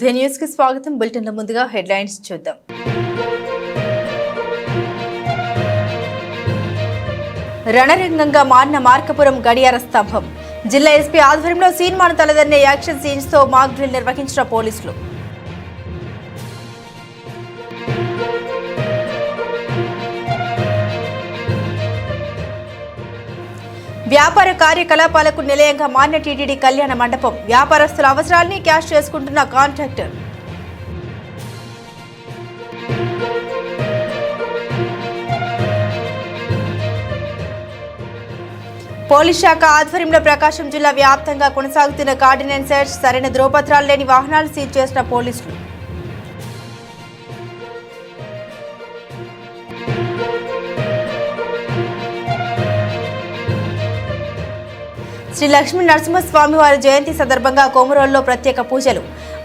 ఉదయ న్యూస్కి స్వాగతం. బులెటిన్ ముందుగా హెడ్లైన్స్ చూద్దాం. రణరంగంగా మారిన మార్కపురం గడియార స్తంభం. జిల్లా ఎస్పీ ఆధ్వర్యంలో సినిమాను తలదన్నే యాక్షన్ సీన్స్తో మాక్ డ్రిల్ నిర్వహించిన పోలీసులు. వ్యాపార కార్యకలాపాలకు నిలయంగా మాన్య టీటీడీ కళ్యాణ మండపం. వ్యాపారస్తుల అవసరాల్ని క్యాష్ చేసుకుంటున్న కాంట్రాక్టర్. పోలీస్ శాఖ ఆధ్వర్యంలో ప్రకాశం జిల్లా వ్యాప్తంగా కొనసాగుతున్న కార్డినెన్స్ సెర్చ్ సరైన ధ్రువపత్రాలు లేని వాహనాలు సీజ్ చేసిన పోలీసులు. లక్ష్మీ నరసింహస్వామి వారి జయంతి సందర్భంగా కోమరోల్లో ప్రత్యేక పూజలు.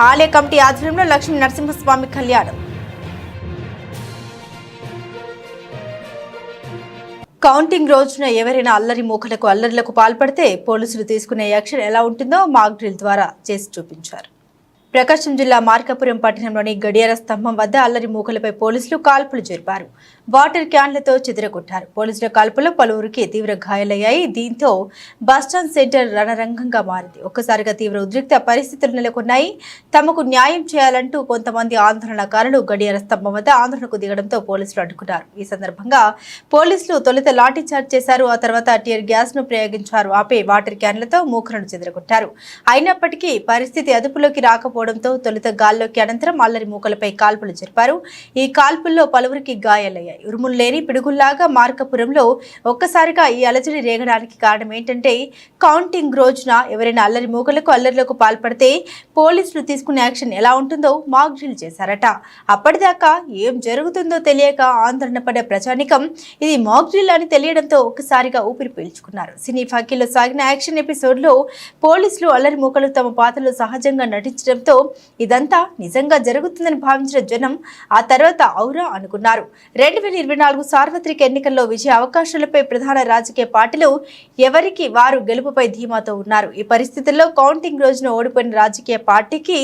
ఆలయ కమిటీ ఆధ్వర్యంలో లక్ష్మీ నరసింహస్వామి కళ్యాణం. కౌంటింగ్ రోజున ఎవరైనా అల్లరి మూకలకు అల్లరిలకు పాల్పడితే పోలీసులు తీసుకునే యాక్షన్ ఎలా ఉంటుందో మాక్ డ్రిల్ ద్వారా చేసి చూపించారు. ప్రకాశం జిల్లా మార్కాపురం పట్టణంలోని గడియార స్తంభం వద్ద అల్లరి మూకలపై పోలీసులు కాల్పులు జరిపారు. వాటర్ క్యాన్లతో చెదరగొట్టారు. పోలీసుల కాల్పుల్లో పలువురికి తీవ్ర గాయాలయ్యాయి. దీంతో బస్టాండ్ సెంటర్ రణరంగంగా మారింది. ఒక్కసారిగా తీవ్ర ఉద్రిక్త పరిస్థితులు నెలకొన్నాయి. తమకు న్యాయం చేయాలంటూ కొంతమంది ఆందోళనకారులు గడియార స్తంభం వద్ద ఆందోళనకు దిగడంతో పోలీసులు అడ్డుకున్నారు. ఈ సందర్భంగా పోలీసులు తొలుత లాఠీ చార్జ్ చేశారు. ఆ తర్వాత టీఆర్ గ్యాస్ను ప్రయోగించారు. ఆపై వాటర్ క్యాన్లతో మూకలను చెదరగొట్టారు. అయినప్పటికీ పరిస్థితి అదుపులోకి రావడంతో తొలుత గాల్లోకి అనంతరం అల్లరి మూకలపై కాల్పులు జరిపారు. ఈ కాల్పుల్లో పలువురికి గాయాలయ్యాయి. ఉరుములు లేని పిడుగుల్లాగా మార్కపురంలో ఒక్కసారిగా ఈ అలజడి రేగడానికి కారణం ఏంటంటే కౌంటింగ్ రోజున ఎవరైనా అల్లరి మూకలకు అల్లరిలోకి పాల్పడితే పోలీసులు తీసుకునే యాక్షన్ ఎలా ఉంటుందో మాక్ డ్రిల్ చేశారట. అప్పటిదాకా ఏం జరుగుతుందో తెలియక ఆందోళన పడే ప్రజానికం ఇది మాక్ డ్రిల్ అని తెలియడంతో ఒక్కసారిగా ఊపిరి పీల్చుకున్నారు. సినీ ఫాకీలో సాగిన యాక్షన్ ఎపిసోడ్లో పోలీసులు అల్లరి మూకలు తమ పాత్రలో సహజంగా నటించడంతో ఇదంతా నిజంగా జరుగుతుందని భావించిన జనం ఆ తర్వాత ఔరా అనుకున్నారు. రెండు వేల ఇరవై నాలుగు సార్వత్రిక ఎన్నికల్లో విజయ అవకాశాలపై ప్రధాన రాజకీయ పార్టీలు ఎవరికి వారు గెలుపుపై ధీమాతో ఉన్నారు. ఈ పరిస్థితుల్లో కౌంటింగ్ రోజున ఓడిపోయిన రాజకీయ పార్టీకి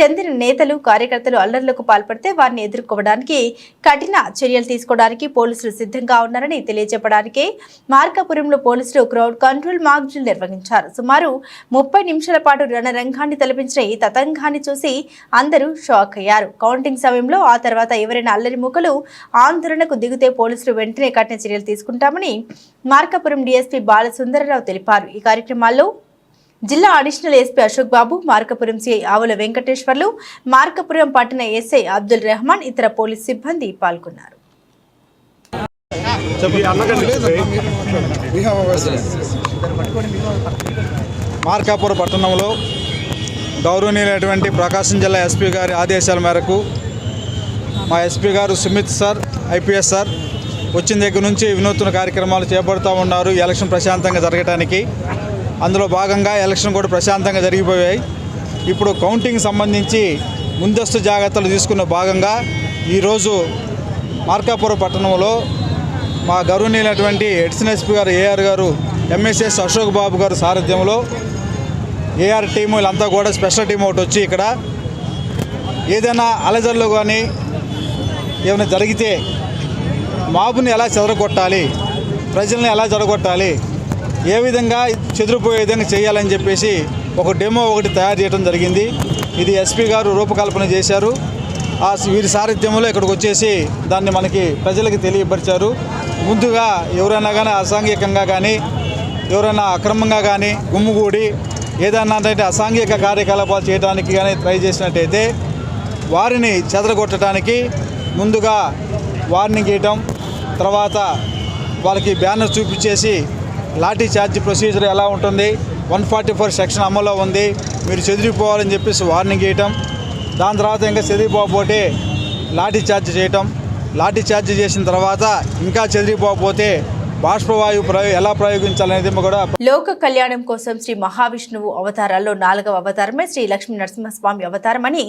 చెందిన నేతలు కార్యకర్తలు అల్లర్లకు పాల్పడితే వారిని ఎదుర్కోవడానికి కఠిన చర్యలు తీసుకోవడానికి పోలీసులు సిద్ధంగా ఉన్నారని తెలియజెప్పడానికి మార్కాపురంలో పోలీసులు క్రౌడ్ కంట్రోల్ మాక్ నిర్వహించారు. సుమారు ముప్పై నిమిషాల పాటు రణరంగాన్ని తలపించిన ఈ తతంగాన్ని చూసి అందరూ షాక్ అయ్యారు. కౌంటింగ్ సమయంలో ఆ తర్వాత ఎవరైనా అల్లరి ముక్కలు ఆందోళనకు దిగితే పోలీసులు వెంటనే కఠిన చర్యలు తీసుకుంటామని మార్కాపురం డీఎస్పీ బాలసుందరరావు తెలిపారు. ఈ కార్యక్రమాల్లో జిల్లా additional SP Ashok Babu Markapuram CI Avula Venkateswarlu Markapuram పట్టణ ఎస్ఐ అబ్దుల్ రెహమాన్ ఇతర పోలీస్ సిబ్బంది పాల్గొన్నారు. మార్కాపురం పట్టణంలో గౌరవనీయులైనటువంటి ప్రకాశం జిల్లా ఎస్పీ గారి ఆదేశాల మేరకు మా ఎస్పీ గారు సుమిత్ సార్ ఐపీఎస్ సార్ వచ్చిన దగ్గర నుంచి వినూత్న కార్యక్రమాలు చేపడుతూ ఉన్నారు. ఈ ఎలక్షన్ ప్రశాంతంగా జరగడానికి అందులో భాగంగా ఎలక్షన్ కూడా ప్రశాంతంగా జరిగిపోయాయి. ఇప్పుడు కౌంటింగ్ సంబంధించి ముందస్తు జాగ్రత్తలు తీసుకున్న భాగంగా ఈరోజు మార్కాపురం పట్టణంలో మా గౌరవనీయులైనటువంటి addition SP garu AR garu MSS Ashok Babu garu సారథ్యంలో ఏఆర్ టీము వీళ్ళంతా కూడా స్పెషల్ టీం ఒకటి వచ్చి ఇక్కడ ఏదైనా అలజడులు కానీ ఏమైనా జరిగితే మాబుని ఎలా చెదరగొట్టాలి? ప్రజల్ని ఎలా చెడగొట్టాలి ఏ విధంగా చెదిరిపోయే విధంగా చేయాలని చెప్పేసి ఒక డెమో ఒకటి తయారు చేయడం జరిగింది. ఇది ఎస్పీ గారు రూపకల్పన చేశారు. ఆ వీరి సారథ్యంలో ఇక్కడికి వచ్చేసి దాన్ని మనకి ప్రజలకు తెలియపరిచారు. ముందుగా ఎవరైనా కానీ అసాంఘికంగా కానీ ఎవరైనా అక్రమంగా కానీ గుమ్ముగూడి ఏదైనా అంటే అసాంఘిక కార్యకలాపాలు చేయడానికి కానీ ట్రై చేసినట్టయితే వారిని చెదరగొట్టడానికి ముందుగా వార్నింగ్ ఇవ్వటం తర్వాత వాళ్ళకి బ్యానర్ చూపించేసి లాఠీ ఛార్జ్ ప్రొసీజర్ ఎలా ఉంటుంది వన్ ఫార్టీ ఫోర్ సెక్షన్ అమల్లో ఉంది మీరు చెదిరిపోవాలని చెప్పేసి వార్నింగ్ ఇవ్వటం దాని తర్వాత ఇంకా చెదిరిపోకపోతే లాఠీ ఛార్జ్ చేయటం లాఠీ ఛార్జ్ చేసిన తర్వాత ఇంకా చెదిరిపోకపోతే బాష్పవాయువు ఎలా ప్రయోగించాలనేది కూడా లోక కళ్యాణం కోసం శ్రీ మహావిష్ణువు అవతారాల్లో నాలుగవ అవతారమే శ్రీ లక్ష్మీ నరసింహస్వామి అవతారమని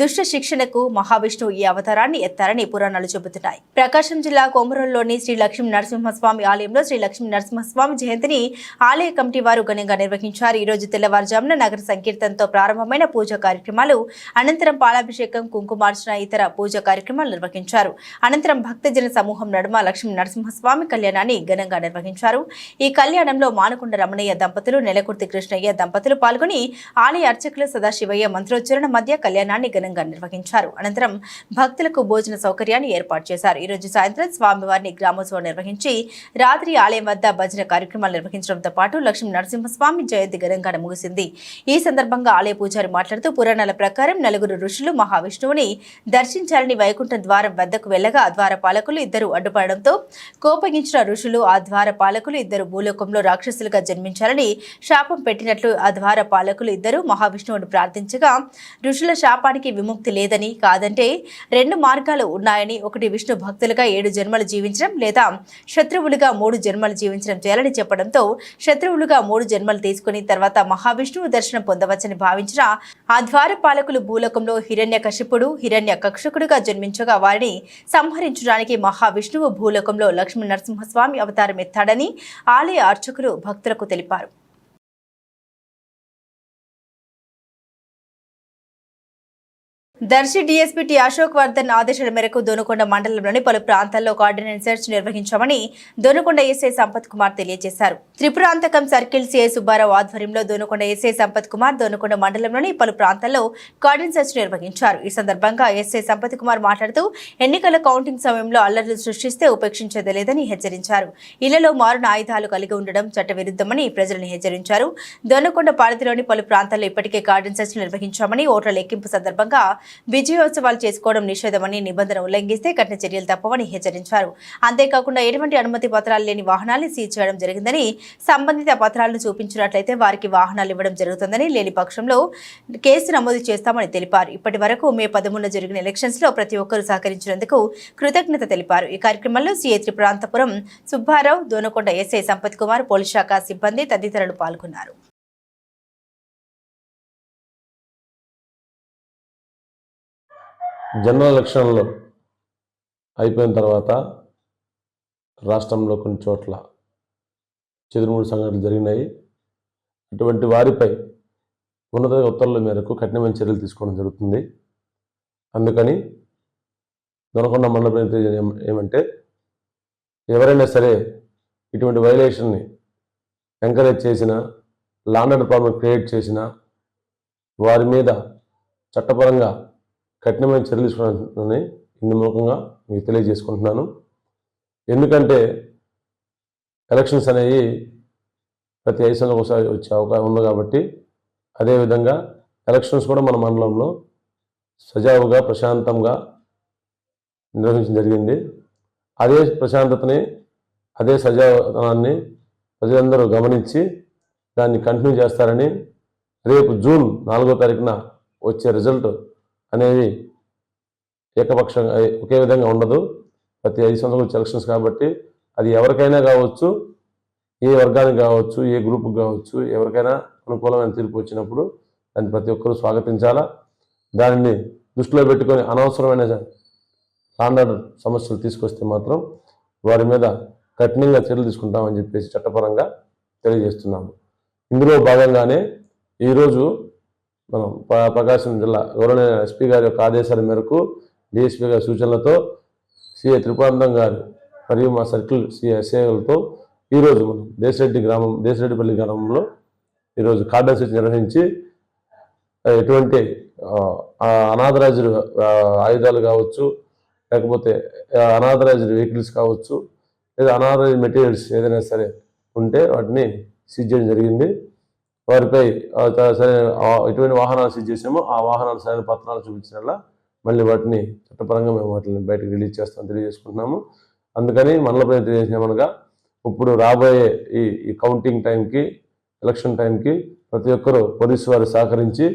దుష్ట శిక్షణకు మహావిష్ణువు ఈ అవతారాన్ని ఎత్తారని పురాణాలు చెబుతున్నాయి. ప్రకాశం జిల్లా కొమరంలోని శ్రీ లక్ష్మీ నరసింహస్వామి ఆలయంలో శ్రీ లక్ష్మీ నరసింహస్వామి జయంతిని ఆలయ కమిటీ వారు ఘనంగా నిర్వహించారు. ఈ రోజు తెల్లవారుజామున నగర సంకీర్తనతో ప్రారంభమైన పూజా కార్యక్రమాలు అనంతరం పాలాభిషేకం కుంకుమార్చన ఇతర పూజా కార్యక్రమాలు నిర్వహించారు. అనంతరం భక్తజన సమూహం నడుమ లక్ష్మీ నరసింహస్వామి కళ్యాణాన్ని ఘనంగా నిర్వహించారు. ఈ కళ్యాణంలో మానకొండ రమణయ్య దంపతులు నెలకుర్తి కృష్ణయ్య దంపతులు పాల్గొని ఆలయ అర్చకులు సదాశివయ్య మంత్రోచ్చరణ మధ్య కళ్యాణాన్ని ఘనంగా నిర్వహించారు. అనంతరం భక్తులకు భోజన సౌకర్యాన్ని ఏర్పాటు చేశారు. ఈ రోజు సాయంత్రం స్వామివారిని గ్రామోత్సవం నిర్వహించి రాత్రి ఆలయం వద్ద భజన కార్యక్రమాలు నిర్వహించడంతో పాటు లక్ష్మీ నరసింహస్వామి జయంతి ఘనంగా ముగిసింది. ఈ సందర్భంగా ఆలయ పూజారి మాట్లాడుతూ పురాణాల ప్రకారం నలుగురు ఋషులు మహావిష్ణువుని దర్శించాలని వైకుంఠ ద్వారం వద్దకు వెళ్ళగా ద్వార పాలకులు ఇద్దరు అడ్డుపడడంతో కోపగించిన ఋషులు ఆ ద్వార పాలకులు ఇద్దరు భూలోకంలో రాక్షసులుగా జన్మించాలని శాపం పెట్టినట్లు ఆ ద్వార పాలకులు ఇద్దరు మహావిష్ణువును ప్రార్థించగా ఋషుల శాపానికి విముక్తి లేదని కాదంటే రెండు మార్గాలు ఉన్నాయని ఒకటి విష్ణు భక్తులుగా ఏడు జన్మలు జీవించడం లేదా శత్రువులుగా మూడు జన్మలు జీవించడం చేయాలని చెప్పడంతో శత్రువులుగా మూడు జన్మలు తీసుకుని తర్వాత మహావిష్ణువు దర్శనం పొందవచ్చని భావించిన ఆ ద్వార పాలకులు భూలోకంలో హిరణ్య కశిపుడు హిరణ్య కక్షకుడుగా జన్మించగా వారిని సంహరించడానికి మహావిష్ణువు భూలోకంలో లక్ష్మీ నరసింహస్వామి అవతారం అవతారమెత్తాడని ఆలయ అర్చకులు భక్తులకు తెలిపారు. దర్శి డీఎస్పీ టి అశోక్ వర్ధన్ ఆదేశాల మేరకు దోనుకొండ మండలంలోని పలు ప్రాంతాల్లో కోఆర్డినేట్ సెర్చ్ నిర్వహించామని దోనుకొండ ఎస్ఐ సంపత్ కుమార్ తెలియజేశారు. త్రిపురాంతకం సర్కిల్ సిఐ సుబ్బారావు ఆధ్వర్యంలో దోనుకొండ ఎస్ఐ సంపత్ కుమార్ దోనుకొండ మండలంలోని పలు ప్రాంతాల్లో కార్డిన్ సెర్చ్ నిర్వహించారు. ఈ సందర్భంగా ఎస్ఐ సంపత్ కుమార్ మాట్లాడుతూ ఎన్నికల కౌంటింగ్ సమయంలో అల్లర్లు సృష్టిస్తే ఉపేక్షించేది లేదని హెచ్చరించారు. ఇళ్ళలో మారున ఆయుధాలు కలిగి ఉండడం చట్టవిరుద్ధమని ప్రజలను హెచ్చరించారు. దోనుకొండ పరిధిలోని పలు ప్రాంతాల్లో ఇప్పటికే గార్డెన్ సెర్చ్ నిర్వహించామని ఓట్ల లెక్కింపు సందర్భంగా విజయోత్సవాలు చేసుకోవడం నిషేధమని నిబంధన ఉల్లంఘిస్తే కఠిన చర్యలు తప్పవని హెచ్చరించారు. అంతేకాకుండా ఎటువంటి అనుమతి పత్రాలు లేని వాహనాల్ని సీజ్ చేయడం జరిగిందని సంబంధిత పత్రాలను చూపించినట్లయితే వారికి వాహనాలు ఇవ్వడం జరుగుతుందని లేని పక్షంలో కేసు నమోదు చేస్తామని తెలిపారు. ఇప్పటి వరకు మే పదమూడున జరిగిన ఎలక్షన్స్లో ప్రతి ఒక్కరూ సహకరించినందుకు కృతజ్ఞత తెలిపారు. ఈ కార్యక్రమంలో CA Tripuranthapuram Subbarao Donakonda SI Sampath Kumar police శాఖ సిబ్బంది తదితరులు పాల్గొన్నారు. జనరల్ ఎలక్షన్లు అయిపోయిన తర్వాత రాష్ట్రంలో కొన్ని చోట్ల చెదురుమూడు సంఘటనలు జరిగినాయి. అటువంటి వారిపై ఉన్నత ఉత్తర్వుల మేరకు కఠినమైన చర్యలు తీసుకోవడం జరుగుతుంది. అందుకని దొనకొండ మండలం ఏమంటే ఎవరైనా సరే ఇటువంటి వైలేషన్ని ఎంకరేజ్ చేసిన లాండర్ ప్రాబ్లం క్రియేట్ చేసిన వారి మీద చట్టపరంగా కఠినమైన చర్యలు తీసుకున్నానని ఇందు మూలంగా మీకు తెలియజేసుకుంటున్నాను. ఎందుకంటే ఎలక్షన్స్ అనేవి ప్రతి ఐదు సంవత్సరాలకు ఒకసారి వచ్చే అవకాశం ఉంది కాబట్టి అదేవిధంగా ఎలక్షన్స్ కూడా మన మండలంలో సజావుగా ప్రశాంతంగా నిర్వహించడం జరిగింది. అదే ప్రశాంతతని అదే సజావతనాన్ని ప్రజలందరూ గమనించి దాన్ని కంటిన్యూ చేస్తారని రేపు జూన్ నాలుగో తారీఖున వచ్చే రిజల్ట్ అనేది ఏకపక్షంగా ఒకే విధంగా ఉండదు. ప్రతి ఐదు సంవత్సరాలు వచ్చే ఎలక్షన్స్ కాబట్టి అది ఎవరికైనా కావచ్చు ఏ వర్గానికి కావచ్చు ఏ గ్రూప్కి కావచ్చు ఎవరికైనా అనుకూలమైన తీర్పు వచ్చినప్పుడు దాన్ని ప్రతి ఒక్కరూ స్వాగతించాలా? దానిని దృష్టిలో పెట్టుకొని అనవసరమైన స్టాండర్డ్ సమస్యలు తీసుకొస్తే మాత్రం వారి మీద కఠినంగా చర్యలు తీసుకుంటామని చెప్పేసి చట్టపరంగా తెలియజేస్తున్నాము. ఇందులో భాగంగానే ఈరోజు మనం ప్రకాశం జిల్లా గౌరవనీయ ఎస్పీ గారి యొక్క ఆదేశాల మేరకు డిఎస్పీ గారి సూచనలతో సిఏ త్రిపురాంతం గారు మరియు మా సర్కిల్ సిఐ ఎస్ఐలతో ఈరోజు మనం దేశరెడ్డి గ్రామం దేశరెడ్డిపల్లి గ్రామంలో ఈరోజు కార్డన్ సెర్చ్ నిర్వహించి ఎటువంటి ఆ, ఆయుధాలు కావచ్చు లేకపోతే అనాథరైజ్డ్ వెహికల్స్ కావచ్చు లేదా అనాథరాజు మెటీరియల్స్ ఏదైనా సరే ఉంటే వాటిని సీజ్ చేయడం జరిగింది. వారిపై సరైన ఎటువంటి వాహనాలు సీజ్ చేసామో ఆ వాహనాలు సరైన పత్రాలు చూపించినలా మళ్ళీ వాటిని చట్టపరంగా మేము వాటిని బయటకు రిలీజ్ చేస్తాం తెలియజేసుకుంటున్నాము. అందుకని మనలపై తెలియజేసినామనగా ఇప్పుడు రాబోయే ఈ ఈ కౌంటింగ్ టైంకి ఎలక్షన్ టైంకి ప్రతి ఒక్కరూ పోలీసు వారు సహకరించి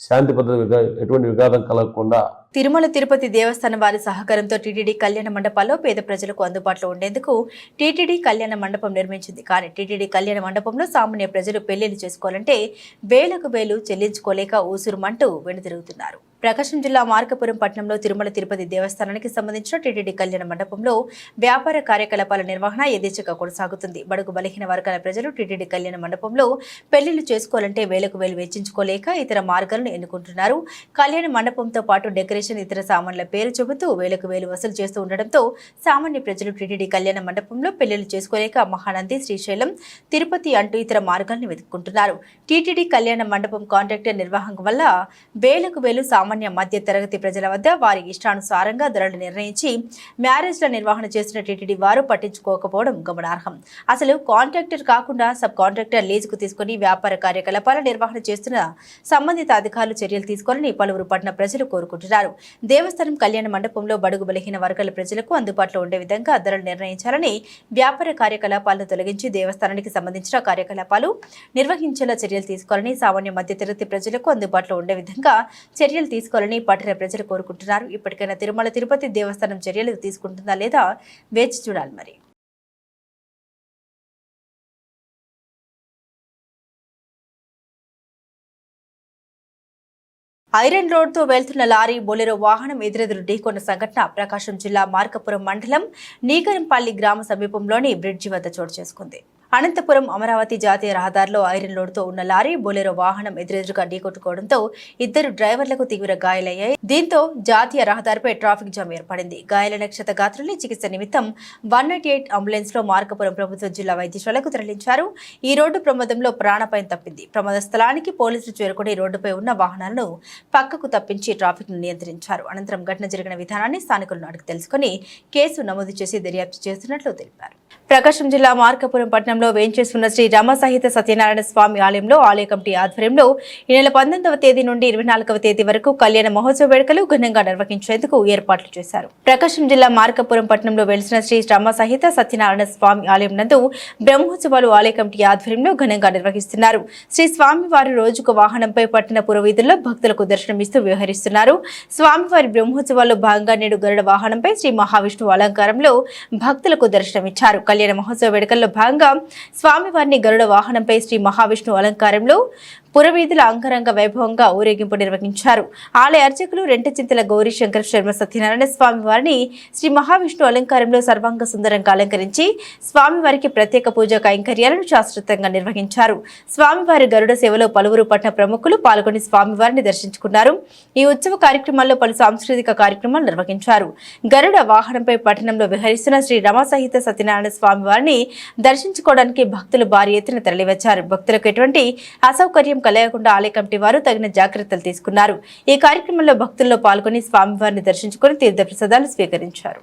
శాంతి భద్రత ఎటువంటి విఘాతం కలగకుండా తిరుమల తిరుపతి దేవస్థానం వారి సహకారంతో టీటీడీ కళ్యాణ మండపాల్లో పేద ప్రజలకు అందుబాటులో ఉండేందుకు టీటీడీ కళ్యాణ మండపం నిర్మించింది. కానీ టీటీడీ కళ్యాణ మండపంలో సామాన్య ప్రజలు పెళ్ళిళ్ళు చేసుకోవాలంటే వేలకు వేలు చెల్లించుకోలేక ఊసురుమంటూ వెనుదిరుగుతున్నారు. ప్రకాశం జిల్లా మార్కపురం పట్టణంలో తిరుమల తిరుపతి దేవస్థానానికి సంబంధించిన టీటీడీ కళ్యాణ మండపంలో వ్యాపార కార్యకలాపాల నిర్వహణ యథేచ్ఛగా కొనసాగుతుంది. బడుగు బలహీన వర్గాల ప్రజలు టీటీడీ కళ్యాణ మండపంలో పెళ్ళిళ్ళు చేసుకోవాలంటే వేలకు వేలు వెచ్చించుకోలేక ఇతర మార్గాలను ఎన్నుకుంటున్నారు. కళ్యాణ మండపంతో పాటు డెకరేషన్ ఇతర సామాన్ల పేరు చెబుతూ వేలకు వేలు వసూలు చేస్తూ ఉండడంతో సామాన్య ప్రజలు టీటీడీ కళ్యాణ మండపంలో పెళ్ళిళ్ళు చేసుకోలేక మహానంది శ్రీశైలం తిరుపతి అంటూ ఇతర మార్గాలను వెతుక్కుంటున్నారు. టీటీడీ కళ్యాణ మండపం కాంట్రాక్టర్ నిర్వాహకం వల్ల వేలకు వేలు సామాన్య మధ్య తరగతి ప్రజల వద్ద వారి ఇష్టానుసారంగా ధరలు నిర్ణయించి మ్యారేజ్ల నిర్వహణ చేసిన టీటీడీ వారు పట్టించుకోకపోవడం గమనార్హం. అసలు కాంట్రాక్టర్ కాకుండా సబ్ కాంట్రాక్టర్ లీజుకు తీసుకుని వ్యాపార కార్యకలాపాల నిర్వహణ చేస్తున్న సంబంధిత అధికారులు చర్యలు తీసుకోవాలని పలువురు పట్టణ ప్రజలు కోరుకుంటున్నారు. దేవస్థానం కళ్యాణ మండపంలో బడుగు బలహీన వర్గాల ప్రజలకు అందుబాటులో ఉండే విధంగా ధరలు నిర్ణయించాలని వ్యాపార కార్యకలాపాలను తొలగించి దేవస్థానానికి సంబంధించిన కార్యకలాపాలు నిర్వహించేలా చర్యలు తీసుకోవాలని సామాన్య మధ్యతరగతి ప్రజలకు అందుబాటులో ఉండే విధంగా చర్యలు తీసుకోవాలని పట్టణ ప్రజలు కోరుకుంటున్నారు. ఇప్పటికైనా తిరుమల తిరుపతి దేవస్థానం చర్యలు తీసుకుంటుందా లేదా వేచి చూడాలి మరి. ఐరన్ రోడ్తో వెళ్తున్న లారీ బొలెరో వాహనం ఎదురెదురు ఢీకొన్న సంఘటన ప్రకాశం జిల్లా మార్కపురం మండలం నీకరంపల్లి గ్రామ సమీపంలోని బ్రిడ్జి వద్ద చోటు చేసుకుంది. అనంతపురం అమరావతి జాతీయ రహదారిలో ఐరన్ లోడ్తో ఉన్న లారీ బొలెరో వాహనం ఎదురెదురుగా ఢీకొట్టుకోవడంతో ఇద్దరు డ్రైవర్లకు తీవ్ర గాయాలయ్యాయి. దీంతో జాతీయ రహదారిపై ట్రాఫిక్ జామ్ ఏర్పడింది. గాయాలైన క్షతగాత్రుల్ని చికిత్స నిమిత్తం వన్ నాట్ ఎయిట్ అంబులెన్స్లో మార్కపురం ప్రభుత్వ జిల్లా వైద్యశాలకు తరలించారు. ఈ రోడ్డు ప్రమాదంలో ప్రాణాపాయం తప్పింది. ప్రమాద స్థలానికి పోలీసులు చేరుకుని రోడ్డుపై ఉన్న వాహనాలను పక్కకు తప్పించి ట్రాఫిక్ను నియంత్రించారు. అనంతరం ఘటన జరిగిన విధానాన్ని స్థానికులను అడిగి తెలుసుకుని కేసు నమోదు చేసి దర్యాప్తు చేస్తున్నట్లు తెలిపారు. ప్రకాశం జిల్లా మార్కపురం పట్టణంలో వేంచేస్తున్న శ్రీ రమసహిత సత్యనారాయణ స్వామి ఆలయంలో ఆలయ కమిటీ ఆధ్వర్యంలో ఈ నెల పంతొమ్మిదవ తేదీ నుండి ఇరవై నాలుగవ తేదీ వరకు కళ్యాణ మహోత్సవ వేడుకలు ఘనంగా నిర్వహించేందుకు ఏర్పాట్లు చేశారు. ప్రకాశం జిల్లా మార్కపురం పట్టణంలో వెలిసిన శ్రీ రమసహిత సత్యనారాయణ స్వామి ఆలయం నందు బ్రహ్మోత్సవాలు ఆలయ కమిటీ ఆధ్వర్యంలో ఘనంగా నిర్వహిస్తున్నారు. శ్రీ స్వామివారి రోజుకు వాహనంపై పట్టణ పురవీధుల్లో భక్తులకు దర్శనమిస్తూ వ్యవహరిస్తున్నారు. స్వామివారి బ్రహ్మోత్సవాల్లో భాగంగా నేడు గరుడ వాహనంపై శ్రీ మహావిష్ణువు అలంకారంలో భక్తులకు దర్శనమిచ్చారు. కళ్యాణ మహోత్సవ వేడుకల్లో భాగంగా స్వామివారిని గరుడ వాహనంపై శ్రీ మహావిష్ణు అలంకారంలో పురవీధుల అంగరంగ వైభవంగా ఊరేగింపు నిర్వహించారు. ఆలయ అర్చకులు రెంటచింతల గౌరీ శంకర్ శర్మ సత్యనారాయణ స్వామి వారిని శ్రీ మహావిష్ణు అలంకారంలో సర్వాంగ సుందరంగా అలంకరించి స్వామివారికి ప్రత్యేక పూజా కైంకర్యాలను శాశ్వతంగా నిర్వహించారు. స్వామివారి గరుడ సేవలో పలువురు పట్టణ ప్రముఖులు పాల్గొని స్వామివారిని దర్శించుకున్నారు. ఈ ఉత్సవ కార్యక్రమాల్లో పలు సాంస్కృతిక కార్యక్రమాలు నిర్వహించారు. గరుడ వాహనంపై పట్టణంలో విహరిస్తున్న శ్రీ రమాసహిత సత్యనారాయణ స్వామి వారిని దర్శించుకోవడానికి భక్తులు భారీ ఎత్తున తరలివచ్చారు. భక్తులకు ఎటువంటి అసౌకర్యం కలగకుండా ఆలయ కమిటీ వారు తగిన జాగ్రత్తలు తీసుకున్నారు. ఈ కార్యక్రమంలో భక్తుల్లో పాల్గొని స్వామివారిని దర్శించుకుని తీర్థప్రసాదాలు స్వీకరించారు.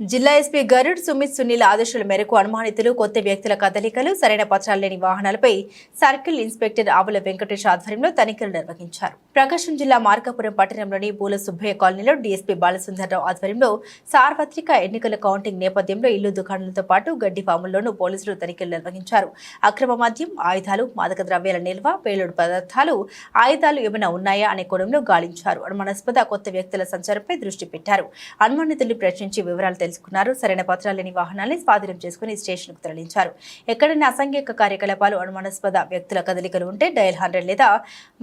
జిల్లా ఎస్పీ గరుడ్ సుమిత్ సునీల్ ఆదేశాల మేరకు అనుమానితులు కొత్త వ్యక్తుల కదలికలు సరైన పత్రాలు లేని వాహనాలపై సర్కిల్ ఇన్స్పెక్టర్ ఆవుల వెంకటేష్ ఆధ్వర్యంలో తనిఖీలు నిర్వహించారు. ప్రకాశం జిల్లా మార్కాపురం పట్టణంలోని పూల సుబ్బయ్య కాలనీలో డీఎస్పీ బాలసుందర్రావు ఆధ్వర్యంలో సార్వత్రిక ఎన్నికల కౌంటింగ్ నేపథ్యంలో ఇల్లు దుకాణాలతో పాటు గడ్డి ఫాముల్లోనూ పోలీసులు తనిఖీలు నిర్వహించారు. అక్రమ మద్యం ఆయుధాలు మాదక ద్రవ్యాల నిల్వ పేలుడు పదార్థాలు ఆయుధాలు ఏమైనా ఉన్నాయా అనే కోణంలో గాలించారు. అనుమానాస్పద కొత్త వ్యక్తుల సంచారంపై దృష్టి పెట్టారు. అనుమానితుల్ని ప్రశ్నించి వివరాలు తెలుసుకున్నారు. సరైన పత్రాలు లేని వాహనాల్ని స్వాధీనం చేసుకుని స్టేషన్కు తరలించారు. ఎక్కడైనా అసాంఘిక కార్యకలాపాలు అనుమానాస్పద వ్యక్తుల కదలికలు ఉంటే డయల్ హండ్రెడ్ లేదా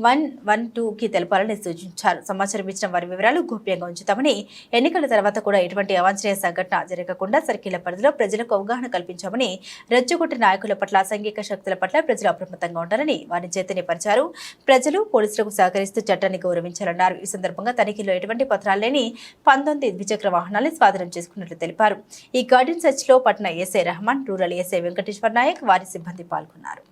వన్ వన్ టూ కి తెలపాలని సూచించారు. సమాచారం ఇచ్చిన వారి వివరాలు గోప్యంగా ఉంచుతామని ఎన్నికల తర్వాత కూడా ఎటువంటి అవాంఛనీయ సంఘటన జరగకుండా సర్కిళ్ళ పరిధిలో ప్రజలకు అవగాహన కల్పించామని రెచ్చగొట్టిన నాయకుల పట్ల అసాంఘిక శక్తుల పట్ల ప్రజలు అప్రమత్తంగా ఉండాలని వారిని చైతన్యపరిచారు. ప్రజలు పోలీసులకు సహకరిస్తూ చట్టాన్ని గౌరవించాలన్నారు. ఈ సందర్భంగా తనిఖీలో ఎటువంటి పత్రాలు లేని పంతొమ్మిది ద్విచక్ర వాహనాన్ని స్వాధీనం చేసుకున్నట్లు తెలిపారు. ఈ గార్డెన్ సెర్చ్లో పట్న SI Rehman rural SI Venkateswara Nayak వారి సిబ్బంది పాల్గొన్నారు.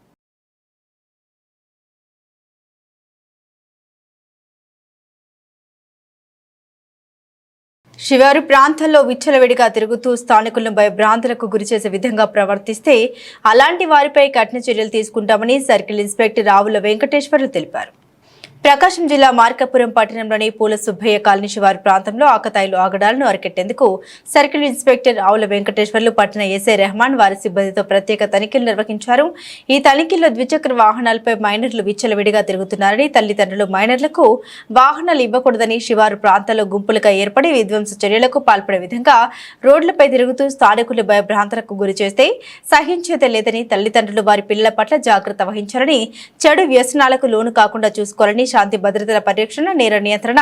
శివారు ప్రాంతాల్లో విచ్చలవిడిగా తిరుగుతూ స్థానికులను భయభ్రాంతులకు గురిచేసే విధంగా ప్రవర్తిస్తే అలాంటి వారిపై కఠిన చర్యలు తీసుకుంటామని సర్కిల్ ఇన్స్పెక్టర్ రావుల వెంకటేశ్వర్లు తెలిపారు. ప్రకాశం జిల్లా మార్కాపురం పట్టణంలోని పూల సుబ్బయ్య కాలనీ శివారు ప్రాంతంలో ఆకతాయిలు ఆగడాలను అరికెట్టేందుకు సర్కిల్ ఇన్స్పెక్టర్ ఆవుల వెంకటేశ్వర్లు పట్టణ ఎస్ఐ రెహమాన్ వారి సిబ్బందితో ప్రత్యేక తనిఖీలు నిర్వహించారు. ఈ తనిఖీల్లో ద్విచక్ర వాహనాలపై మైనర్లు విచ్చలవిడిగా తిరుగుతున్నారని తల్లిదండ్రులు మైనర్లకు వాహనాలు ఇవ్వకూడదని శివారు ప్రాంతాల్లో గుంపులుగా ఏర్పడి విధ్వంస చర్యలకు పాల్పడే విధంగా రోడ్లపై తిరుగుతూ స్థానికులు భయభ్రాంతులకు గురి చేస్తే సహించేదే లేదని తల్లిదండ్రులు వారి పిల్లల పట్ల జాగ్రత్త వహించాలని చెడు వ్యసనాలకు లోను కాకుండా చూసుకోవాలని శాంతి భద్రతల పరిరక్షణ నేర నియంత్రణ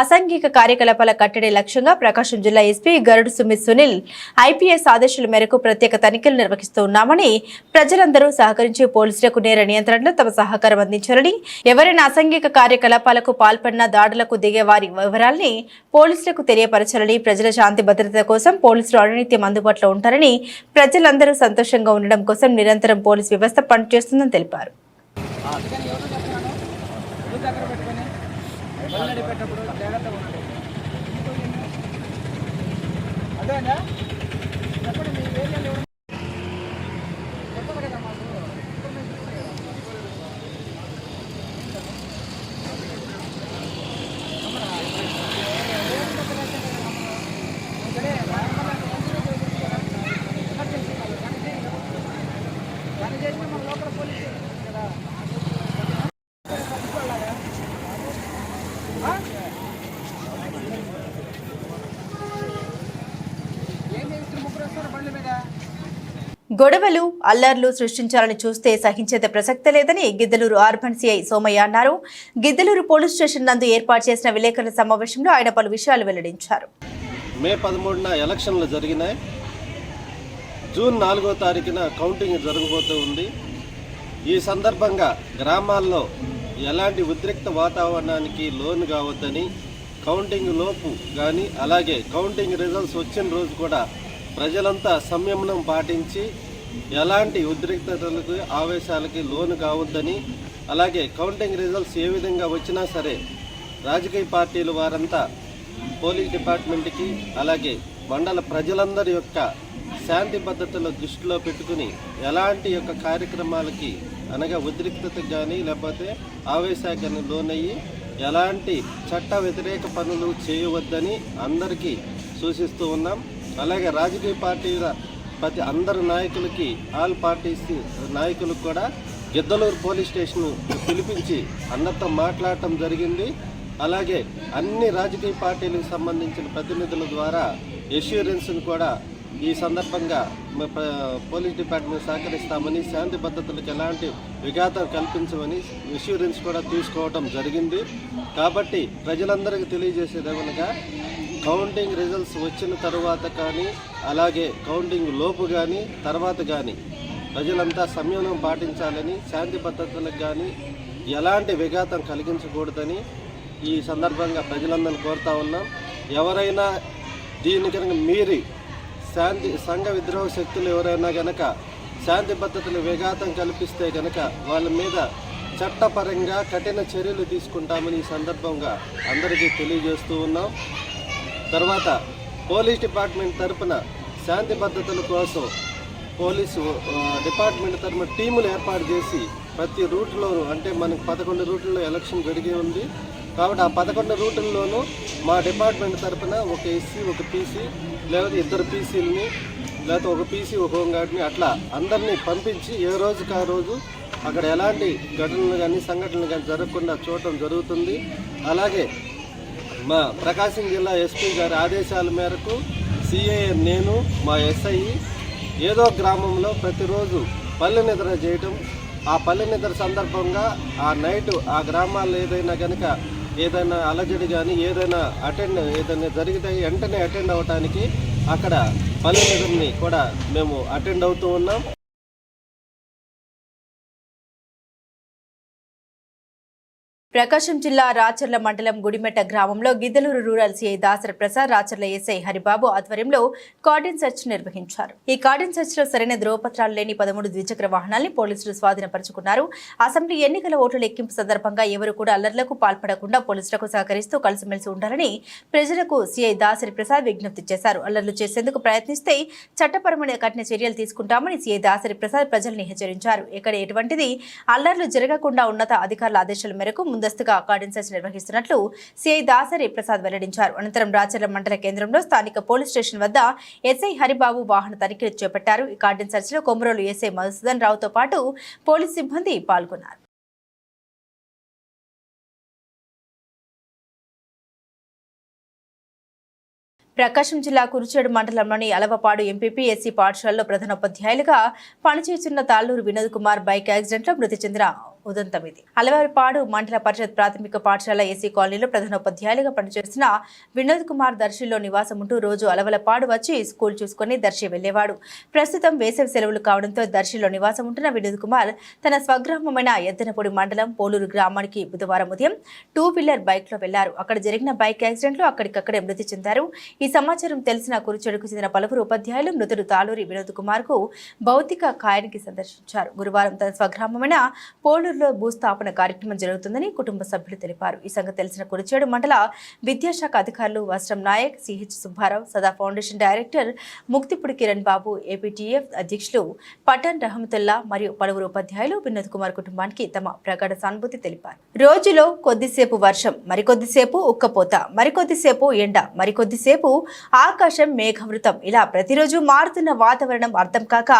అసాంఘిక కార్యకలాపాల కట్టడి లక్ష్యంగా ప్రకాశం జిల్లా ఎస్పీ గరుడు సుమిత్ సునీల్ ఐపీఎస్ ఆదేశాల మేరకు ప్రత్యేక తనిఖీలు నిర్వహిస్తూ ఉన్నామని ప్రజలందరూ సహకరించి పోలీసులకు నేర నియంత్రణలో తమ సహకారం అందించాలని ఎవరైనా అసాంఘిక కార్యకలాపాలకు పాల్పడిన దాడులకు దిగే వారి వివరాల్ని పోలీసులకు తెలియపరచాలని ప్రజల శాంతి భద్రత కోసం పోలీసులు అనునిత్యం అందుబాటులో ఉంటారని ప్రజలందరూ సంతోషంగా ఉండడం కోసం నిరంతరం పోలీసు వ్యవస్థ పనిచేస్తుందని తెలిపారు. దగ్గర పెట్టుకొని వెళ్ళి పెట్టేప్పుడు జాగ్రత్తగా ఉండాలి అదేనా? గొడవలు అల్లర్లు సృష్టించాలని చూస్తే సహించేది ప్రసక్తే లేదని గిద్దలూరు అర్బన్ సిఐ సోమయ్య అన్నారు. గిద్దలూరు పోలీస్ స్టేషన్ నందు ఏర్పాటు చేసిన విలేకరుల సమావేశంలో ఆయన పలు విషయాలు వెల్లడించారు. మే పదమూడున ఎలక్షన్లు జరిగినాయి. జూన్ నాలుగో తారీఖున కౌంటింగ్ జరగబోతూ ఉంది. ఈ సందర్భంగా గ్రామాల్లో ఎలాంటి ఉద్రిక్త వాతావరణానికి లోను కావద్దని కౌంటింగ్ లోపు కానీ అలాగే కౌంటింగ్ రిజల్ట్స్ వచ్చిన రోజు కూడా ప్రజలంతా సంయమనం పాటించి ఎలాంటి ఉద్రిక్తతలకు ఆవేశాలకి లోను కావద్దని అలాగే కౌంటింగ్ రిజల్ట్స్ ఏ విధంగా వచ్చినా సరే రాజకీయ పార్టీలు వారంతా పోలీస్ డిపార్ట్మెంట్కి అలాగే మండల ప్రజలందరి యొక్క శాంతి భద్రతలు దృష్టిలో పెట్టుకుని ఎలాంటి యొక్క కార్యక్రమాలకి అనగా ఉద్రిక్తతకు కానీ లేకపోతే ఆవేశానికి లోనయ్యి ఎలాంటి చట్ట వ్యతిరేక పనులు చేయవద్దని అందరికీ సూచిస్తూ ఉన్నాం. అలాగే రాజకీయ పార్టీల ప్రతి అందరు నాయకులకి ఆల్ పార్టీస్ నాయకులకు కూడా గిద్దలూరు పోలీస్ స్టేషన్ పిలిపించి అందరితో మాట్లాడటం జరిగింది. అలాగే అన్ని రాజకీయ పార్టీలకు సంబంధించిన ప్రతినిధుల ద్వారా ఎష్యూరెన్స్ను కూడా ఈ సందర్భంగా పోలీస్ డిపార్ట్మెంట్ సహకరిస్తామని శాంతి భద్రతలకు ఎలాంటి విఘాతం కల్పించమని ఇన్సూరెన్స్ కూడా తీసుకోవడం జరిగింది. కాబట్టి ప్రజలందరికీ తెలియజేసేదేమనగా కౌంటింగ్ రిజల్ట్స్ వచ్చిన తర్వాత కానీ అలాగే కౌంటింగ్ లోపు కానీ తర్వాత కానీ ప్రజలంతా సంయమనం పాటించాలని శాంతి భద్రతలకు కానీ ఎలాంటి విఘాతం కలిగించకూడదని ఈ సందర్భంగా ప్రజలందరిని కోరుతా ఉన్నాం. ఎవరైనా దీని కనుక మీరి శాంతి సంఘ విద్రోహ శక్తులు ఎవరైనా గనక శాంతి భద్రతలు విఘాతం కల్పిస్తే గనక వాళ్ళ మీద చట్టపరంగా కఠిన చర్యలు తీసుకుంటామని ఈ సందర్భంగా అందరికీ తెలియజేస్తూ ఉన్నాం. తర్వాత పోలీస్ డిపార్ట్మెంట్ తరపున శాంతి భద్రతల కోసం పోలీసు డిపార్ట్మెంట్ తరపున టీములు ఏర్పాటు చేసి ప్రతి రూట్లోనూ అంటే మనకు పదకొండు రూట్లలో ఎలక్షన్ జరిగి ఉంది. కాబట్టి ఆ పదకొండు రూటుల్లోనూ మా డిపార్ట్మెంట్ తరపున ఒక ఎస్సీ ఒక పీసీ లేకపోతే ఇద్దరు పీసీలని లేకపోతే ఒక పీసీ ఒక హోంగార్డ్ని అట్లా అందరినీ పంపించి ఏ రోజుకి ఆ రోజు అక్కడ ఎలాంటి ఘటనలు కానీ సంఘటనలు కానీ జరగకుండా చూడటం జరుగుతుంది. అలాగే మా ప్రకాశం జిల్లా ఎస్పీ గారి ఆదేశాల మేరకు సిఐ నేను మా ఎస్ఐ ఏదో గ్రామంలో ప్రతిరోజు పల్లె నిద్ర చేయటం. ఆ పల్లె నిద్ర సందర్భంగా ఆ నైట్ ఆ గ్రామాల్లో ఏదైనా కనుక ఏదైనా అలజడి కానీ ఏదైనా అటెండ్ ఏదైనా జరిగితే వెంటనే అటెండ్ అవ్వటానికి అక్కడ పల్లె నిద్రని కూడా మేము అటెండ్ అవుతూ ఉన్నాం. ప్రకాశం జిల్లా రాచర్ల మండలం గుడిమెట్ట గ్రామంలో Giddalur rural CI Dasara Prasad Racherla SI Haribabu ఆధ్వర్యంలో కార్డెన్ సెర్చ్ నిర్వహించారు. ఈ కార్డెన్ సెర్చ్లో సరైన ధ్రువపత్రాలు లేని పదమూడు ద్విచక్ర వాహనాల్ని పోలీసులు స్వాధీనపరుచుకున్నారు. అసెంబ్లీ ఎన్నికల ఓట్ల లెక్కింపు సందర్భంగా ఎవరు కూడా అల్లర్లకు పాల్పడకుండా పోలీసులకు సహకరిస్తూ కలిసిమెలిసి ఉండాలని ప్రజలకు సీఐ దాసరి ప్రసాద్ విజ్ఞప్తి చేశారు. అల్లర్లు చేసేందుకు ప్రయత్నిస్తే చట్టపరమైన కఠిన చర్యలు తీసుకుంటామని సీఐ దాసరి ప్రసాద్ ప్రజల్ని హెచ్చరించారు. ఇక్కడ ఎటువంటిది? అల్లర్లు జరగకుండా ఉన్నత అధికారుల ఆదేశాల మేరకు ముందస్తుగా కార్డన్ సెర్చ్ నిర్వహిస్తున్నట్లు సిఐ దాసరి ప్రసాద్ వెల్లడించారు. అనంతరం రాచర్ల మండల కేంద్రంలో స్థానిక పోలీస్ స్టేషన్ వద్ద ఎస్ఐ హరిబాబు వాహన తనిఖీలు చేపట్టారు. ఈ కార్డన్ సెర్చ్లో కొమరోలు ఎస్ఐ మధుసూదన్ రావుతో పాటు పోలీస్ సిబ్బంది పాల్గొన్నారు. ప్రకాశం జిల్లా కురుచేడు మండలంలోని అలవపాడు ఎంపీపీ ఎస్సీ పాఠశాలలో ప్రధానోపాధ్యాయులుగా పనిచేస్తున్న తాళ్ళూరు వినోద్ కుమార్ బైక్ యాక్సిడెంట్లో మృతి చెందిన ఉదంతం ఇది అలవారిపాడు మండల పరిషత్ ప్రాథమిక పాఠశాల ఏసీ కాలనీలో ప్రధానోపాధ్యాయులుగా పనిచేస్తున్న వినోద్ కుమార్ దర్శిలో నివాసం ఉంటూ రోజు అలవలపాడు వచ్చి స్కూల్ చూసుకుని దర్శి వెళ్ళేవాడు ప్రస్తుతం వేసవి సెలవులు కావడంతో దర్శిలో నివాసం ఉంటున్న వినోద్ కుమార్ తన స్వగ్రామమైన ఎద్దనపూడి మండలం పోలూరు గ్రామానికి బుధవారం ఉదయం టూ వీలర్ బైక్లో వెళ్ళారు. అక్కడ జరిగిన బైక్ యాక్సిడెంట్లో అక్కడికక్కడే మృతి చెందారు. ఈ సమాచారం తెలిసిన కురుచెడుకు చెందిన పలువురు ఉపాధ్యాయులు మృతుడు తాలూరి వినోద్ కుమార్కు భౌతిక కాయానికి సందర్శించారు. గురువారం తన స్వగ్రామమైన పోలూరు పోలూరులో భూస్థాపన కార్యక్రమం జరుగుతుందని కుటుంబ సభ్యులు తెలిపారు. ఈ సంగతి తెలిసిన కురిచేడు మండల విద్యాశాఖ అధికారులు వస్త్రం Nayak CH Subbarao Sada foundation director Muktipudi Kiran Babu APTF అధ్యక్షులు పఠాన్ రహమతుల్లా మరియు పలువురు ఉపాధ్యాయులు వినోద్ కుమార్ కుటుంబానికి తమ ప్రగాఢ సానుభూతి తెలిపారు. రోజులో కొద్దిసేపు వర్షం మరికొద్దిసేపు ఉక్కపోత మరికొద్దిసేపు ఎండ మరికొద్దిసేపు ఆకాశం మేఘవృతం. ఇలా ప్రతిరోజు మారుతున్న వాతావరణం అర్థం కాక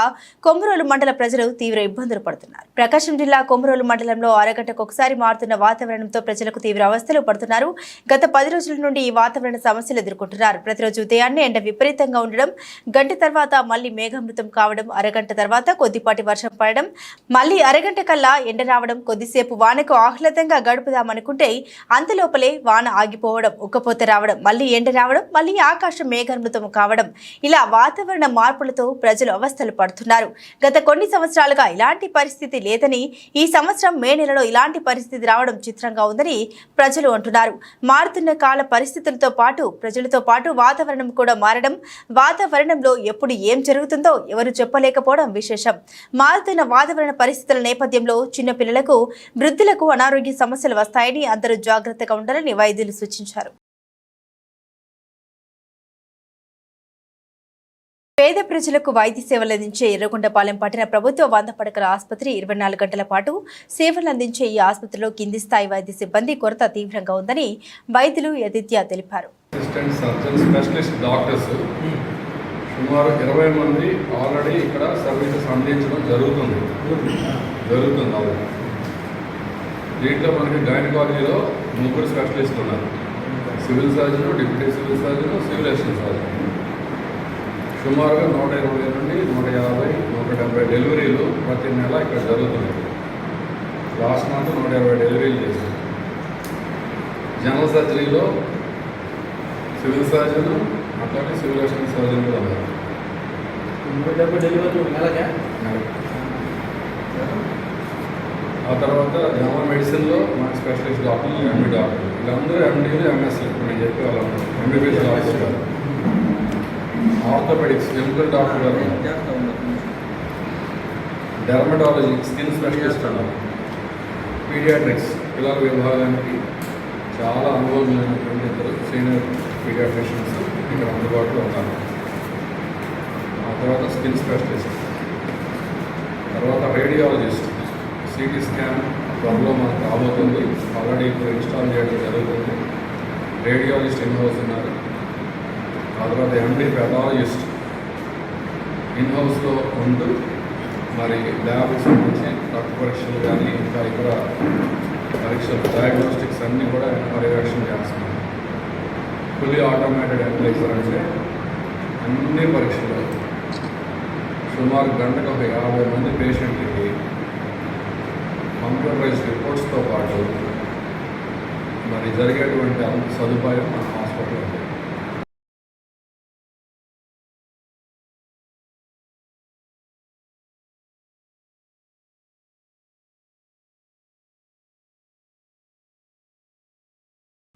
కొమరోలు మండల ప్రజలు తీవ్ర ఇబ్బందులు పడుతున్నారు. ప్రకాశం జిల్లా కొమరోలు మండలంలో అరగంటకు ఒకసారి మారుతున్న వాతావరణంతో ప్రజలకు తీవ్ర అవస్థలు పడుతున్నారు. గత పది రోజుల నుండి ఈ వాతావరణ సమస్యలు ఎదుర్కొంటున్నారు. ప్రతిరోజు ఉదయాన్నే ఎండ విపరీతంగా ఉండడం గంట తర్వాత మళ్ళీ మేఘమృతం కావడం అరగంట తర్వాత కొద్దిపాటి వర్షం పడడం మళ్ళీ అరగంట కల్లా ఎండ రావడం కొద్దిసేపు వానకు ఆహ్లాదంగా గడుపుదామనుకుంటే అంతలోపలే వాన ఆగిపోవడం ఉక్కపోత రావడం మళ్ళీ ఎండ రావడం మళ్ళీ ఆకాశం మేఘమృతం కావడం. ఇలా వాతావరణ మార్పులతో ప్రజలు అవస్థలు పడుతున్నారు. గత కొన్ని సంవత్సరాలుగా ఇలాంటి పరిస్థితి లేదని ఈ సంవత్సరం సంవత్సరం మే నెలలో ఇలాంటి పరిస్థితి రావడం చిత్రంగా ఉందని ప్రజలు అంటున్నారు. మారుతున్న కాల పరిస్థితులతో పాటు ప్రజలతో పాటు వాతావరణం కూడా మారడం వాతావరణంలో ఎప్పుడు ఏం జరుగుతుందో ఎవరు చెప్పలేకపోవడం విశేషం. మారుతున్న వాతావరణ పరిస్థితుల నేపథ్యంలో చిన్నపిల్లలకు వృద్ధులకు అనారోగ్య సమస్యలు వస్తాయని అందరూ జాగ్రత్తగా ఉండాలని వైద్యులు సూచించారు. పేద ప్రజలకు వైద్య సేవలు అందించే ఎర్రగొండపాలెం పట్టణ ప్రభుత్వ వంద పడకల ఆసుపత్రి ఇరవై నాలుగు గంటల పాటు సేవలు అందించే ఈ ఆసుపత్రిలో కింది స్థాయి వైద్య సిబ్బంది కొరత తీవ్రంగా ఉందని వైద్యులు యదిత్య తెలిపారు. సుమారు ఇరవై మంది ఆల్రెడీ ఇక్కడ సర్వీసెస్ అందించడం జరుగుతుంది. జరుగుతుంది అవును. దీంట్లో మనకి గైనకాలజీలో ముగ్గురు స్పెషలిస్టులు ఉన్నారు. Civil surgeon deputy civil surgeon civil assistant surgeon సుమారుగా నూట ఇరవై నుండి నూట యాభై నూట డెబ్బై డెలివరీలు ప్రతి నెల ఇక్కడ జరుగుతున్నాయి. లాస్ట్ మంత్ నూట ఇరవై డెలివరీలు చేశాం జనరల్ సర్జరీలో సివిల్ సర్జన్ అట్లానే సివిల్ అసిస్టెంట్ సర్జన్ కూడా ఉన్నారు. నూట డెబ్బై డెలివరీ నెలగా ఆ తర్వాత జనరల్ మెడిసిన్లో మన స్పెషలిస్ట్ డాక్టర్లు ఎండి డాక్టర్లు వీళ్ళందరూ ఎండీలు ఎంఎస్లు ఇప్పుడు నేను చెప్పే వాళ్ళు ఎంబీబీఎస్ డాక్టర్ గారు ఆర్థోపెడిక్స్ ఎముకల్ డాక్టర్ గారు డెర్మటాలజీ స్కిన్ స్పెషలిస్ట్ అన్నారు. పీడియాట్రిక్స్ పిల్లల విభాగానికి చాలా అనుభవం లేనటువంటి ఇద్దరు సీనియర్ పీడియాట్రిషియన్స్ ఇక్కడ అందుబాటులో ఉన్నారు. ఆ తర్వాత స్కిన్ స్పెషలిస్ట్ తర్వాత రేడియాలజిస్ట్ సిటీ స్కాన్ త్వరలో మనకు రాబోతుంది. ఆల్రెడీ ఇప్పుడు ఇన్స్టాల్ చేయడం జరుగుతుంది. రేడియాలజిస్ట్ ఇన్ హౌస్ ఉన్నారు? ఆ తర్వాత ఎండి పెథాలజిస్ట్ ఇన్ హౌస్లో ఉంటూ మరి ల్యాబ్కి సంబంధించి రక్త పరీక్షలు కానీ ఇంకా ఇతర పరీక్షలు డయాగ్నోస్టిక్స్ అన్నీ కూడా పర్యవేక్షణ చేస్తున్నారు ఫుల్లీ ఆటోమేటెడ్ ఎంప్లాయిజర్ అంటే అన్ని పరీక్షలు. సుమారు గంటకు ఒక యాభై మంది పేషెంట్లకి కంప్యూటరైజ్ రిపోర్ట్స్తో పాటు మరి జరిగేటువంటి సదుపాయం